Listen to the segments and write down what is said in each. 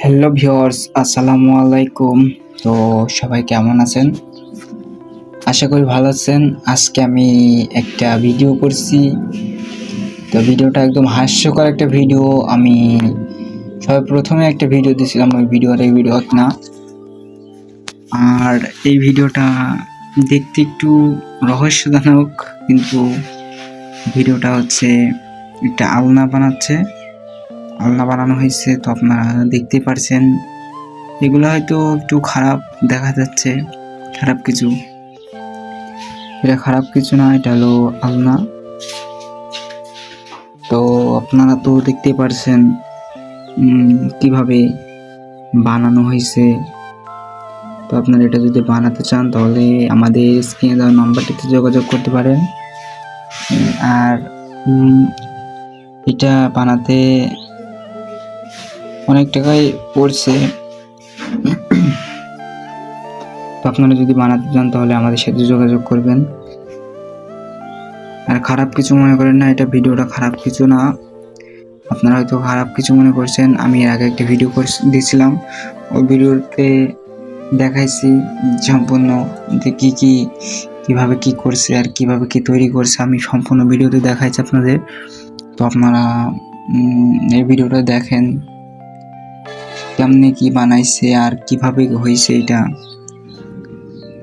Hello viewers আসসালামু আলাইকুম তো সবাই কেমন আছেন? আশা করি ভালো আছেন। আজকে আমি একটা ভিডিও করছি। তো ভিডিওটা একদম হাস্যকর একটা ভিডিও আমি সবাই প্রথমে একটা ভিডিও দিয়েছিলাম ওই ভিডিওর এই ভিডিও না। আর এই ভিডিওটা দেখতে একটু রহস্যজনক, কিন্তু ভিডিওটা হচ্ছে একটা আলনা বানাচ্ছে। আলনা বানানো হয়েছে, তো আপনারা দেখতে পারছেন। এগুলো হয়তো একটু খারাপ দেখা যাচ্ছে, খারাপ কিছু। এটা খারাপ কিছু না, এটা হলো আলনা। তো আপনারা তো দেখতে পারছেন কীভাবে বানানো হয়েছে। তো আপনারা এটা যদি বানাতে চান, তাহলে আমাদের স্ক্রিনে দেওয়া নাম্বারটিতে যোগাযোগ করতে পারেন। আর এটা বানাতে অনেক টাকাই পড়ছে। তো আপনারা যদি বানাতে চান তাহলে আমাদের সাথে যোগাযোগ করবেন। আর খারাপ কিছু মনে করেন না, এটা ভিডিওটা খারাপ কিছু না। আপনারা হয়তো খারাপ কিছু মনে করছেন, আমি এর আগে একটা ভিডিও দিয়েছিলাম। ওই ভিডিওতে দেখাইছি সম্পূর্ণ যে কী কী, কীভাবে কি করছে আর কীভাবে কি তৈরি করছে, আমি সম্পূর্ণ ভিডিওতে দেখাইছি আপনাদের। তো আপনারা এই ভিডিওটা দেখেন। কেমনে কি বানাইছে আর কীভাবে হয়েছে এটা?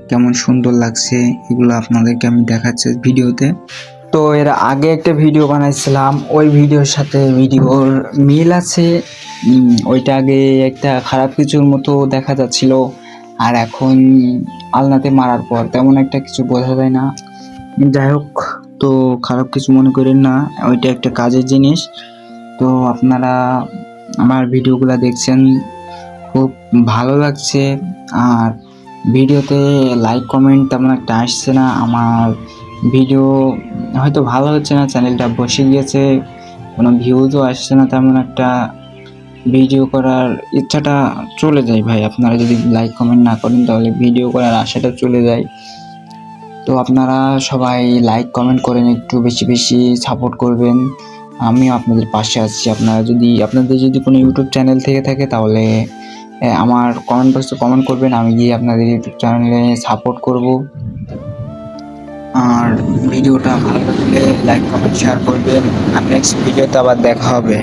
কেমন সুন্দর লাগছে এগুলো আপনাদেরকে আমি দেখাচ্ছি ভিডিওতে। তো এর আগে একটা ভিডিও বানাইছিলাম, ওই ভিডিওর সাথে ভিডিওর মিল আছে। ওইটা আগে একটা খারাপ কিছুর মতো দেখা যাচ্ছিল। আর এখন আলনাতে মারার পর তেমন একটা কিছু বোঝা যায় না। যাই হোক, তো খারাপ কিছু মনে করেন না, ওইটা একটা কাজের জিনিস। তো আপনারা আমার ভিডিওগুলো দেখছেন, খুব ভালো লাগছে। আর ভিডিওতে লাইক কমেন্ট তেমন একটা আসছে না। আমার ভিডিও হয়তো ভালো হচ্ছে না চ্যানেলটা বসে গিয়েছে, কোনো ভিউজও আসছে না তেমন একটা। ভিডিও করার ইচ্ছাটা চলে যায় ভাই। আপনারা যদি লাইক কমেন্ট না করেন, তাহলে ভিডিও করার আশাটা চলে যায়। তো আপনারা সবাই লাইক কমেন্ট করেন, একটু বেশি বেশি সাপোর্ট করবেন। আমিও আপনাদের পাশে আছি। আপনারা যদি, আপনাদের যদি কোনো ইউটিউব চ্যানেল থেকে থাকে তাহলে আমার কমেন্ট বক্সে কমেন্ট করবেন। আমি গিয়ে আপনাদের ইউটিউব চ্যানেলে সাপোর্ট করব। আর ভিডিওটা ভালো লাগলে লাইক কমেন্ট শেয়ার করবেন। আর নেক্সট ভিডিওতে আবার দেখা হবে।